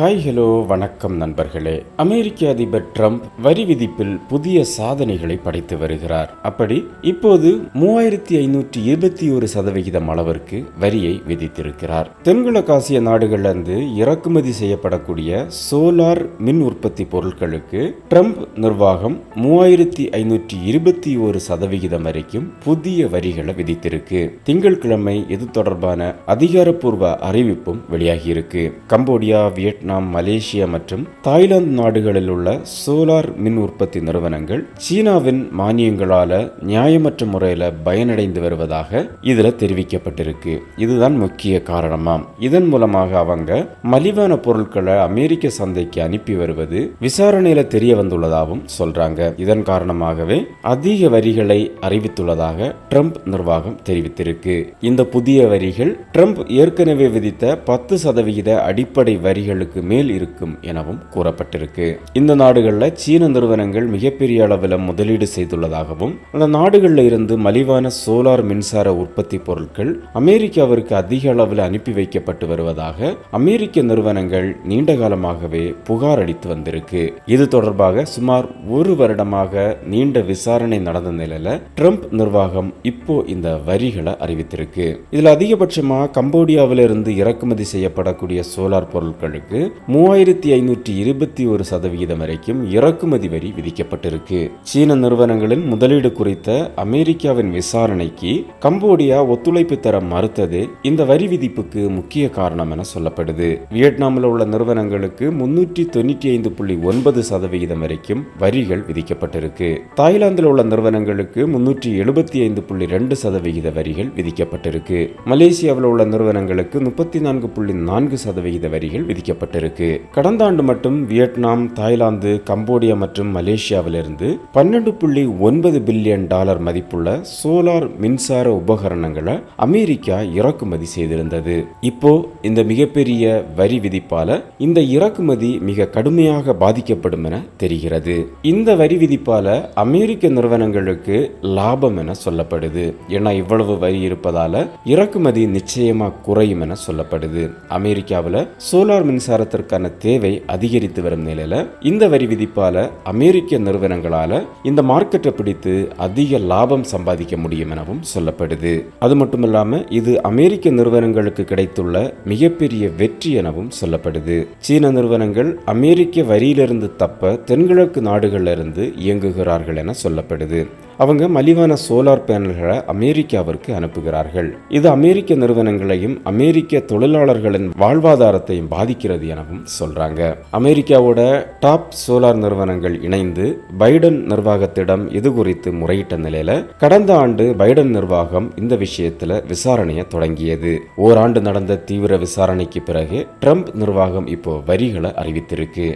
Hi hello வணக்கம் நண்பர்களே. அமெரிக்க அதிபர் ட்ரம்ப் வரி விதிப்பில் புதிய சாதனைகளை படைத்து வருகிறார். அப்படி இப்போது மூவாயிரத்தி ஐநூற்றி இருபத்தி ஒரு சதவிகிதம் அளவிற்கு வரியை விதித்திருக்கிறார். தென்கிழக்காசிய நாடுகளிலிருந்து இறக்குமதி செய்யப்படக்கூடிய சோலார் மின் உற்பத்தி பொருட்களுக்கு ட்ரம்ப் நிர்வாகம் மூவாயிரத்தி ஐநூற்றி இருபத்தி ஒரு சதவிகிதம் வரைக்கும் புதிய வரிகளை விதித்திருக்கு. திங்கட்கிழமை இது தொடர்பான அதிகாரப்பூர்வ அறிவிப்பும் வெளியாகியிருக்கு. கம்போடியா வியட்நாம் மலேசியா மற்றும் தாய்லாந்து நாடுகளில் உள்ள சோலார் மின் உற்பத்தி நிறுவனங்கள் சீனாவின் மானியங்களால நியாயமற்ற முறையில் பயனடைந்து வருவதாக இதுல தெரிவிக்கப்பட்டிருக்கு. இதுதான் முக்கிய காரணமாம். இதன் மூலமாக அவங்க மலிவான பொருட்களை அமெரிக்க சந்தைக்கு அனுப்பி வருவது விசாரணையில தெரிய வந்துள்ளதாகவும் சொல்றாங்க. இதன் காரணமாகவே அதிக வரிகளை அறிவித்துள்ளதாக ட்ரம்ப் நிர்வாகம் தெரிவித்திருக்கு. இந்த புதிய வரிகள் ட்ரம்ப் ஏற்கனவே விதித்த பத்து சதவிகித அடிப்படை வரிகளுக்கு மேல் இருக்கும் எனவும் கூறப்பட்டிருக்கு. இந்த நாடுகளில் சீன நிறுவனங்கள் மிகப்பெரிய அளவில் முதலீடு செய்துள்ளதாகவும் அந்த நாடுகளில் இருந்து மலிவான சோலார் மின்சார உற்பத்தி பொருட்கள் அமெரிக்காவிற்கு அதிக அளவில் அனுப்பி வைக்கப்பட்டு வருவதாக அமெரிக்க நிறுவனங்கள் நீண்ட காலமாகவே புகார் அளித்து வந்திருக்கு. இது தொடர்பாக சுமார் ஒரு வருடமாக நீண்ட விசாரணை நடந்த நிலையில ட்ரம்ப் நிர்வாகம் இப்போ இந்த வரிகளை அறிவித்திருக்கு. இதில் அதிகபட்சமாக கம்போடியாவிலிருந்து இறக்குமதி செய்யப்படக்கூடிய சோலார் பொருட்களுக்கு மூவாயிரத்தி ஐநூற்றி இருபத்தி ஒரு சதவிகிதம் வரைக்கும் இறக்குமதி வரி விதிக்கப்பட்டிருக்கு. சீன நிறுவனங்களின் முதலீடு குறித்த அமெரிக்காவின் விசாரணைக்கு கம்போடியா ஒத்துழைப்பு தர மறுத்தது இந்த வரி விதிப்புக்கு முக்கிய காரணம் என சொல்லப்படுது. வியட்நாமில் உள்ள நிறுவனங்களுக்கு முன்னூற்றி தொண்ணூற்றி ஐந்து புள்ளி ஒன்பது சதவிகிதம் வரைக்கும் வரிகள் விதிக்கப்பட்டிருக்கு. தாய்லாந்தில் உள்ள நிறுவனங்களுக்கு முன்னூற்றி எழுபத்தி ஐந்து புள்ளி ரெண்டு சதவிகித வரிகள் விதிக்கப்பட்டிருக்கு. மலேசியாவில் உள்ள நிறுவனங்களுக்கு முப்பத்தி நான்கு புள்ளி நான்கு சதவிகித வரிகள் விதிக்கப்பட்டிருக்கு கடந்த ஆண்டு மட்டும் வியட்நாம் தாய்லாந்து கம்போடியா மற்றும் மலேசியாவிலிருந்து பன்னெண்டு புள்ளி ஒன்பது பில்லியன் டாலர் மதிப்புள்ள சோலார் மின்சார உபகரணங்களை அமெரிக்கா இறக்குமதி செய்திருந்தது. இப்போ இந்த மிகப்பெரிய வரி விதிப்பால இந்த இறக்குமதி மிக கடுமையாக பாதிக்கப்படும் என தெரிகிறது. இந்த வரி விதிப்பால அமெரிக்க நிறுவனங்களுக்கு லாபம் என சொல்லப்படுது. ஏன்னா இவ்வளவு வரி இருப்பதால இறக்குமதி நிச்சயமா குறையும் என சொல்லப்படுது. அமெரிக்காவில் சோலார் மின்சார மின்சாரத்திற்கான தேவை அதிகரித்து வரும் நிலையில இந்த வரி விதிப்பால அமெரிக்க நிறுவனங்களால இந்த மார்க்கெட்டை பிடித்து அதிக லாபம் சம்பாதிக்க முடியும் எனவும் சொல்லப்படுது. அது மட்டும் இல்லாம இது அமெரிக்க நிறுவனங்களுக்கு கிடைத்துள்ள மிகப்பெரிய வெற்றி எனவும் சொல்லப்படுது. சீன நிறுவனங்கள் அமெரிக்க வரியிலிருந்து தப்ப தென்கிழக்கு நாடுகளிலிருந்து இயங்குகிறார்கள் என சொல்லப்படுது. அவங்க மலிவான சோலார் பேனல்களை அமெரிக்காவிற்கு அனுப்புகிறார்கள். இது அமெரிக்க நிறுவனங்களையும் அமெரிக்க தொழிலாளர்களின் வாழ்வாதாரத்தையும் பாதிக்கிறது எனவும் சொல்றாங்க. அமெரிக்காவோட டாப் சோலார் நிறுவனங்கள் இணைந்து பைடன் நிர்வாகத்திடம் இது குறித்து முறையிட்ட நிலையில கடந்த ஆண்டு பைடன் நிர்வாகம் இந்த விஷயத்துல விசாரணையை தொடங்கியது. ஓராண்டு நடந்த தீவிர விசாரணைக்கு பிறகு ட்ரம்ப் நிர்வாகம் இப்போ வரிகளை அறிவித்திருக்கு.